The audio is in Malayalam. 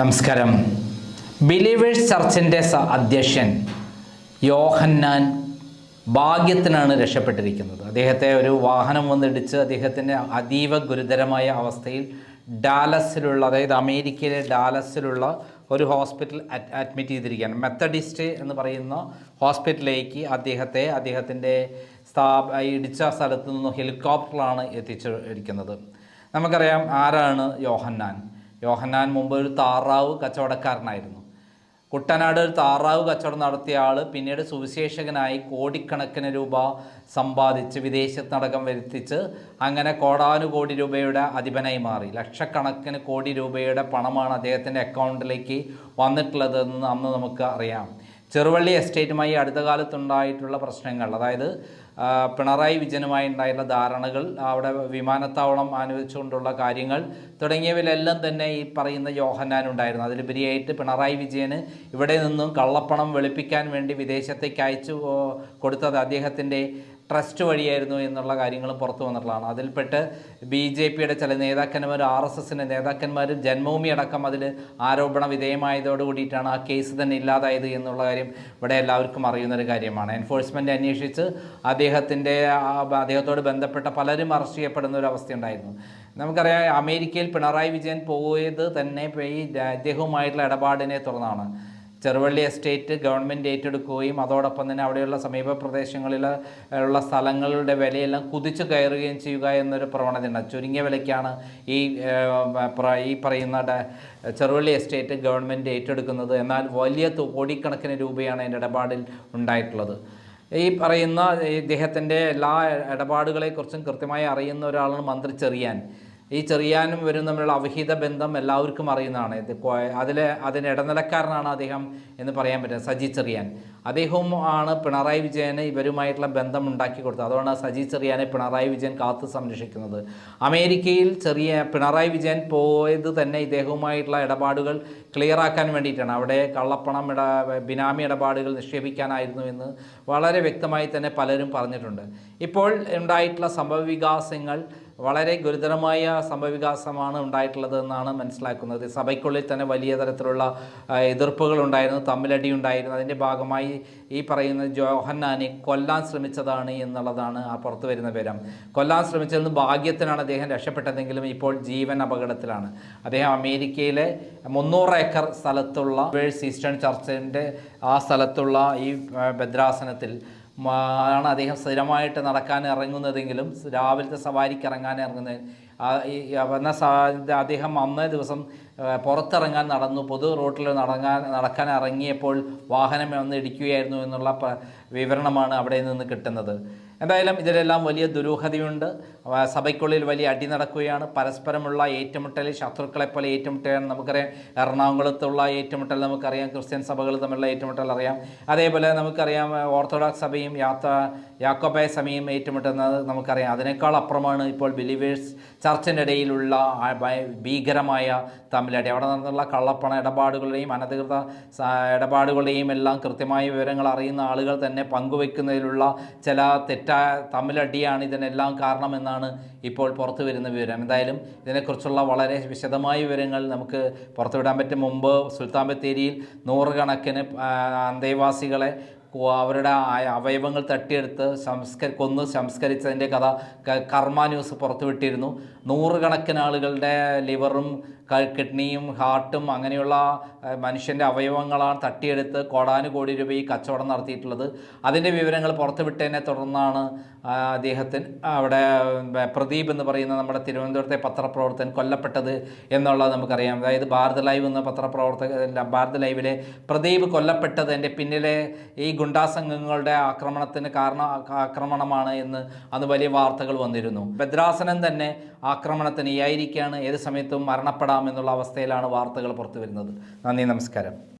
നമസ്കാരം. ബിലീവേഴ്സ് ചർച്ചിന്റെ അധ്യക്ഷൻ യോഹന്നാൻ ഭാഗ്യത്തിനാണ് രക്ഷപ്പെട്ടിരിക്കുന്നത്. അദ്ദേഹത്തെ ഒരു വാഹനം വന്നിടിച്ച് അദ്ദേഹത്തിന്റെ അതീവ ഗുരുതരമായ അവസ്ഥയിൽ ഡാലസിലുള്ള അതായത് അമേരിക്കയിലെ ഡാലസിലുള്ള ഒരു ഹോസ്പിറ്റൽ അഡ്മിറ്റ് ചെയ്തിരിക്കുകയാണ്. മെത്തഡിസ്റ്റ് എന്ന് പറയുന്ന ഹോസ്പിറ്റലിലേക്ക് അദ്ദേഹത്തെ അദ്ദേഹത്തിന്റെ സ്ഥാപ ഇടിച്ച സ്ഥലത്ത് നിന്ന് ഹെലികോപ്റ്ററിലാണ് എത്തിച്ചിരിക്കുന്നത്. നമുക്കറിയാം ആരാണ് യോഹന്നാൻ. യോഹന്നാൻ മുമ്പ് ഒരു താറാവ് കച്ചവടക്കാരനായിരുന്നു. കുട്ടനാട് ഒരു താറാവ് കച്ചവടം നടത്തിയ ആൾ പിന്നീട് സുവിശേഷകനായി കോടിക്കണക്കിന് രൂപ സമ്പാദിച്ച് വിദേശത്തടക്കം വരുത്തിച്ച് അങ്ങനെ കോടാനുകോടി രൂപയുടെ അധിപനായി മാറി. ലക്ഷക്കണക്കിന് കോടി രൂപയുടെ പണമാണ് അദ്ദേഹത്തിന്റെ അക്കൗണ്ടിലേക്ക് വന്നിട്ടുള്ളതെന്ന് അന്ന് നമുക്ക് അറിയാം. ചെറുവള്ളി എസ്റ്റേറ്റുമായി അടുത്ത കാലത്തുണ്ടായിട്ടുള്ള പ്രശ്നങ്ങൾ അതായത് പിണറായി വിജയനുമായി ഉണ്ടായിട്ടുള്ള ധാരണകൾ അവിടെ വിമാനത്താവളം അനുവദിച്ചുകൊണ്ടുള്ള കാര്യങ്ങൾ തുടങ്ങിയവയിലെല്ലാം തന്നെ ഈ പറയുന്ന യോഹന്നാൻ ഉണ്ടായിരുന്നു. അതിലുപരിയായിട്ട് പിണറായി വിജയന് ഇവിടെ നിന്നും കള്ളപ്പണം വെളുപ്പിക്കാൻ വേണ്ടി വിദേശത്തേക്ക് അയച്ചു കൊടുത്തത് അദ്ദേഹത്തിന്റെ ട്രസ്റ്റ് വഴിയായിരുന്നു എന്നുള്ള കാര്യങ്ങളും പുറത്തു വന്നിട്ടുള്ളതാണ്. അതിൽപ്പെട്ട് ബി ജെ പിയുടെ ചില നേതാക്കന്മാർ ആർ എസ് എസിന്റെ നേതാക്കന്മാരും ജന്മഭൂമി അടക്കം അതിൽ ആരോപണ വിധേയമായതോട് കൂടിയിട്ടാണ് ആ കേസ് തന്നെ ഇല്ലാതായത് എന്നുള്ള കാര്യം ഇവിടെ എല്ലാവർക്കും അറിയുന്നൊരു കാര്യമാണ്. എൻഫോഴ്സ്മെന്റ് അന്വേഷിച്ച് അദ്ദേഹത്തിന്റെ അദ്ദേഹത്തോട് ബന്ധപ്പെട്ട പലരും അറസ്റ്റ് ചെയ്യപ്പെടുന്ന ഒരു അവസ്ഥയുണ്ടായിരുന്നു നമുക്കറിയാം അമേരിക്കയിൽ പിണറായി വിജയൻ പോയത് തന്നെ ഈ അദ്ദേഹവുമായിട്ടുള്ള ഇടപാടിനെ തുടർന്നാണ്. ചെറുവള്ളി എസ്റ്റേറ്റ് ഗവൺമെന്റ് ഏറ്റെടുക്കുകയും അതോടൊപ്പം തന്നെ അവിടെയുള്ള സമീപ പ്രദേശങ്ങളിൽ ഉള്ള സ്ഥലങ്ങളുടെ വിലയെല്ലാം കുതിച്ചു കയറുകയും ചെയ്യുക എന്നൊരു പ്രവണത പ്രവണതയുണ്ട് ചുരുങ്ങിയ വിലയ്ക്കാണ് ഈ ഈ പറയുന്ന ചെറുവള്ളി എസ്റ്റേറ്റ് ഗവൺമെന്റ് ഏറ്റെടുക്കുന്നത്. എന്നാൽ വലിയ കോടിക്കണക്കിന് രൂപയാണ് അതിന്റെ ഇടപാടിൽ ഉണ്ടായിട്ടുള്ളത്. ഈ പറയുന്ന ഇദ്ദേഹത്തിന്റെ എല്ലാ ഇടപാടുകളെക്കുറിച്ചും കൃത്യമായി അറിയുന്ന ഒരാളാണ് മന്ത്രി ചെറിയാൻ. ഈ ചെറിയാനും ഇവരും തമ്മിലുള്ള അവിഹിത ബന്ധം എല്ലാവർക്കും അറിയുന്നതാണ്. ഇത് അതിൽ അതിന് ഇടനിലക്കാരനാണ് അദ്ദേഹം എന്ന് പറയാൻ പറ്റുന്നത് സജി ചെറിയാൻ. അദ്ദേഹവും ആണ് പിണറായി വിജയന് ഇവരുമായിട്ടുള്ള ബന്ധം ഉണ്ടാക്കി കൊടുത്തത്. അതുകൊണ്ടാണ് സജി ചെറിയാനെ പിണറായി വിജയൻ കാത്തു സംരക്ഷിക്കുന്നത്. അമേരിക്കയിൽ ചെറിയ പിണറായി വിജയൻ പോയത് തന്നെ ഇദ്ദേഹവുമായിട്ടുള്ള ഇടപാടുകൾ ക്ലിയറാക്കാൻ വേണ്ടിയിട്ടാണ്. അവിടെ കള്ളപ്പണം ഇട ബിനാമി ഇടപാടുകൾ നിക്ഷേപിക്കാനായിരുന്നു എന്ന് വളരെ വ്യക്തമായി തന്നെ പലരും പറഞ്ഞിട്ടുണ്ട്. ഇപ്പോൾ ഉണ്ടായിട്ടുള്ള സംഭവ വികാസങ്ങൾ വളരെ ഗുരുതരമായ സംഭവവികാസമാണ് ഉണ്ടായിട്ടുള്ളത് എന്നാണ് മനസ്സിലാക്കുന്നത്. സഭയ്ക്കുള്ളിൽ തന്നെ വലിയ തരത്തിലുള്ള എതിർപ്പുകൾ ഉണ്ടായിരുന്നു തമ്മിലടി ഉണ്ടായിരുന്നു. അതിന്റെ ഭാഗമായി ഈ പറയുന്ന ജോഹന്നാനെ കൊല്ലാൻ ശ്രമിച്ചതാണ് എന്നുള്ളതാണ് ആ പുറത്തു വരുന്ന വിവരം. കൊല്ലാൻ ശ്രമിച്ചതെന്ന് ഭാഗ്യത്തിനാണ് അദ്ദേഹം രക്ഷപ്പെട്ടതെങ്കിലും ഇപ്പോൾ ജീവൻ അപകടത്തിലാണ്. അദ്ദേഹം അമേരിക്കയിലെ മുന്നൂറ് ഏക്കർ സ്ഥലത്തുള്ള ഈസ്റ്റേൺ ചർച്ചിന്റെ ആ സ്ഥലത്തുള്ള ഈ ഭദ്രാസനത്തിൽ ആണ് അദ്ദേഹം സ്ഥിരമായിട്ട് നടക്കാൻ ഇറങ്ങുന്നതെങ്കിലും രാവിലത്തെ സവാരിക്ക് ഇറങ്ങാൻ ഇറങ്ങുന്ന വന്ന അദ്ദേഹം അന്നേ ദിവസം പുറത്തിറങ്ങാൻ നടന്നു. പൊതു റോട്ടിൽ നടങ്ങാൻ നടക്കാൻ ഇറങ്ങിയപ്പോൾ വാഹനം വന്ന് ഇടിക്കുകയായിരുന്നു എന്നുള്ള വിവരണമാണ് അവിടെ നിന്ന് കിട്ടുന്നത്. എന്തായാലും ഇതിലെല്ലാം വലിയ ദുരൂഹതയുണ്ട്. സഭയ്ക്കുള്ളിൽ വലിയ അടി നടക്കുകയാണ്. പരസ്പരമുള്ള ഏറ്റുമുട്ടൽ ശത്രുക്കളെ പോലെ ഏറ്റുമുട്ടുകയാണ്. നമുക്കറിയാം എറണാകുളത്തുള്ള ഏറ്റുമുട്ടൽ നമുക്കറിയാം ക്രിസ്ത്യൻ സഭകൾ തമ്മിലുള്ള ഏറ്റുമുട്ടൽ അറിയാം. അതേപോലെ നമുക്കറിയാം ഓർത്തഡോക്സ് സഭയും യാത്ര യാക്കോബായ സഭയും ഏറ്റുമുട്ടുന്നത് നമുക്കറിയാം. അതിനേക്കാൾ അപ്പുറമാണ് ഇപ്പോൾ ബിലീവേഴ്സ് ചർച്ചിന്റെ ഇടയിലുള്ള ഭീകരമായ തമ്മിലടി. അവിടെ നടന്നുള്ള കള്ളപ്പണ ഇടപാടുകളുടെയും അനധികൃത ഇടപാടുകളുടെയും എല്ലാം കൃത്യമായ വിവരങ്ങൾ അറിയുന്ന ആളുകൾ തന്നെ പങ്കുവെക്കുന്നതിലുള്ള ചില തെറ്റായ തമ്മിലടിയാണ് ഇതിനെല്ലാം കാരണമെന്നാണ് ഇപ്പോൾ പുറത്തു വരുന്ന വിവരം. എന്തായാലും ഇതിനെക്കുറിച്ചുള്ള വളരെ വിശദമായ വിവരങ്ങൾ നമുക്ക് പുറത്തുവിടാൻ പറ്റും. മുമ്പ് സുൽത്താൻ ബത്തേരിയിൽ നൂറുകണക്കിന് അന്തേവാസികളെ അവരുടെ അവയവങ്ങൾ തട്ടിയെടുത്ത് സംസ്ക കൊന്ന് സംസ്കരിച്ചതിന്റെ കഥ കർമ്മ ന്യൂസ് പുറത്തുവിട്ടിരുന്നു. നൂറുകണക്കിന് ആളുകളുടെ ലിവറും കിഡ്നിയും ഹാർട്ടും അങ്ങനെയുള്ള മനുഷ്യന്റെ അവയവങ്ങളാണ് തട്ടിയെടുത്ത് കോടാനുകോടി രൂപ ഈ കച്ചവടം നടത്തിയിട്ടുള്ളത്. അതിന്റെ വിവരങ്ങൾ പുറത്തുവിട്ടതിനെ തുടർന്നാണ് അദ്ദേഹത്തിന് അവിടെ പ്രദീപ് എന്ന് പറയുന്ന നമ്മുടെ തിരുവനന്തപുരത്തെ പത്രപ്രവർത്തകൻ കൊല്ലപ്പെട്ടത് എന്നുള്ളത് നമുക്കറിയാം. അതായത് ഭാരത് ലൈവ് എന്ന പത്രപ്രവർത്തക ഭാരത് ലൈവിലെ പ്രദീപ് കൊല്ലപ്പെട്ടതിന്റെ പിന്നിലെ ഈ ഗുണ്ടാസംഘങ്ങളുടെ ആക്രമണത്തിന് കാരണം ആക്രമണമാണ് എന്ന് അന്ന് വലിയ വാർത്തകൾ വന്നിരുന്നു. ഭദ്രാസനം തന്നെ ആക്രമണത്തിന് ഇയായിരിക്കുകയാണ് ഏത് സമയത്തും മരണപ്പെടാം എന്നുള്ള അവസ്ഥയിലാണ് വാർത്തകൾ പുറത്തു വരുന്നത് നന്ദി നമസ്കാരം.